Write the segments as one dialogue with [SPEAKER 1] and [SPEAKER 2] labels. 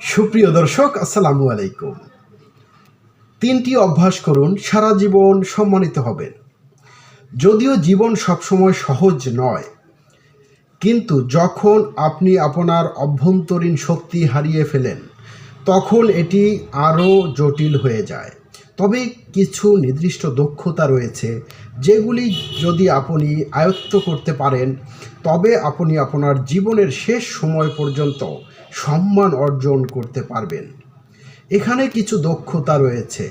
[SPEAKER 1] সুপ্রিয় দর্শক, আসসালামু আলাইকুম। তিনটি অভ্যাস করুন, সারা জীবন সম্মানিত হবেন। যদিও জীবন সবসময় সহজ নয়, কিন্তু যখন আপনি আপনার অভ্যন্তরীণ শক্তি হারিয়ে ফেলেন, তখন এটি আরও জটিল হয়ে যায়। তবে কিছু নির্দিষ্ট দক্ষতা রয়েছে, যেগুলি যদি আপনি আয়ত্ত করতে পারেন, তবে আপনি আপনার জীবনের শেষ সময় পর্যন্ত সম্মান অর্জন করতে পারবেন। এখানে কিছু দক্ষতা রয়েছে,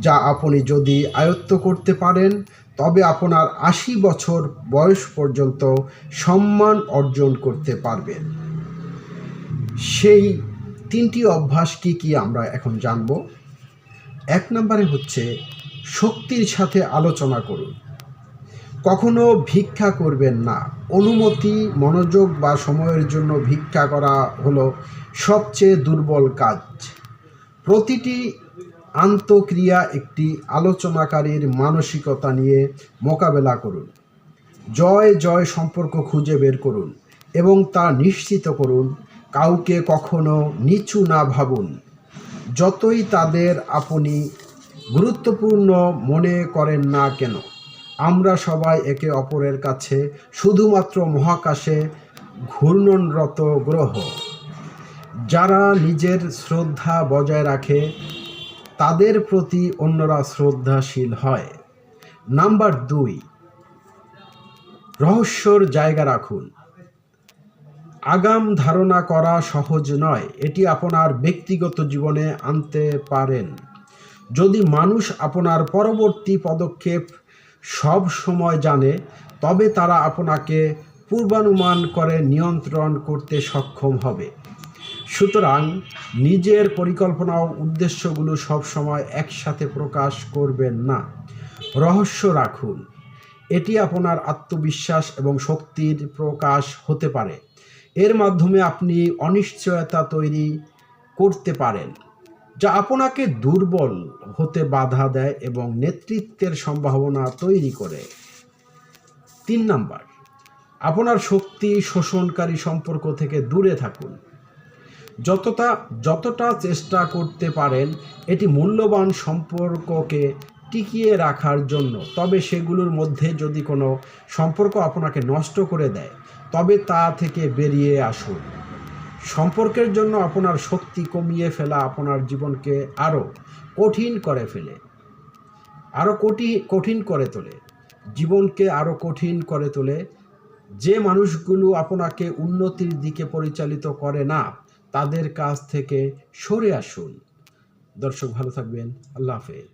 [SPEAKER 1] যা আপনি যদি আয়ত্ত করতে পারেন, তবে আপনার আশি বছর বয়স পর্যন্ত সম্মান অর্জন করতে পারবেন। সেই তিনটি অভ্যাস কি কি আমরা এখন জানব? এক নম্বরে হচ্ছে শক্তির সাথে আলোচনা করুন। কখনো ভিক্ষা করবেন না। অনুমতি, মনোযোগ বা সময়ের জন্য ভিক্ষা করা হলো সবচেয়ে দুর্বল কাজ। প্রতিটি আন্তক্রিয়া একটি আলোচনাকারীর মানসিকতা নিয়ে মোকাবেলা করুন। জয় জয় সম্পর্ক খুঁজে বের করুন এবং তা নিশ্চিত করুন, কাউকে কখনো নিচু না ভাবুন। যতই তাদের আপনি গুরুত্বপূর্ণ মনে করেন না কেন, আমরা সবাই একে অপরের কাছে শুধুমাত্র মহাকাশে ঘূর্ণনরত গ্রহ। যারা নিজের শ্রদ্ধা বজায় রাখে, তাদের প্রতি অন্যরা শ্রদ্ধাশীল হয়। নাম্বার দুই, রহস্যর জায়গা রাখুন। আগাম ধারণা করা সহজ নয়। এটি আপনার ব্যক্তিগত জীবনে আনতে পারেন। যদি মানুষ আপনার পরবর্তী পদক্ষেপ সব সময় জানে, তবে তারা আপনাকে পূর্বানুমান করে নিয়ন্ত্রণ করতে সক্ষম হবে। সুতরাং নিজের পরিকল্পনা ও উদ্দেশ্যগুলো সবসময় একসাথে প্রকাশ করবেন না। রহস্য রাখুন। এটি আপনার আত্মবিশ্বাস এবং শক্তির প্রকাশ হতে পারে। এর মাধ্যমে আপনি অনিশ্চয়তা তৈরি করতে পারেন, যা আপনাকে দুর্বল হতে বাধা দেয় এবং নেতৃত্বের সম্ভাবনা তৈরি করে। তিন নাম্বার, আপনার শক্তি শোষণকারী সম্পর্ক থেকে দূরে থাকুন। যতটা যতটা চেষ্টা করতে পারেন, এটি মূল্যবান সম্পর্ককে টিকিয়ে রাখার জন্য। তবে সেগুলোর মধ্যে যদি কোনো সম্পর্ক আপনাকে নষ্ট করে দেয়, তবে তা থেকে বেরিয়ে আসুন। সম্পর্কের জন্য আপনার শক্তি কমিয়ে ফেলা আপনার জীবনকে আরও কঠিন করে ফেলে। আরও কঠিন কঠিন করে তোলে। জীবনকে আরও কঠিন করে তোলে। যে মানুষগুলো আপনাকে উন্নতির দিকে পরিচালিত করে না, তাদের কাছ থেকে সরে আসুন। দর্শক ভালো থাকবেন। আল্লাহ হাফেজ।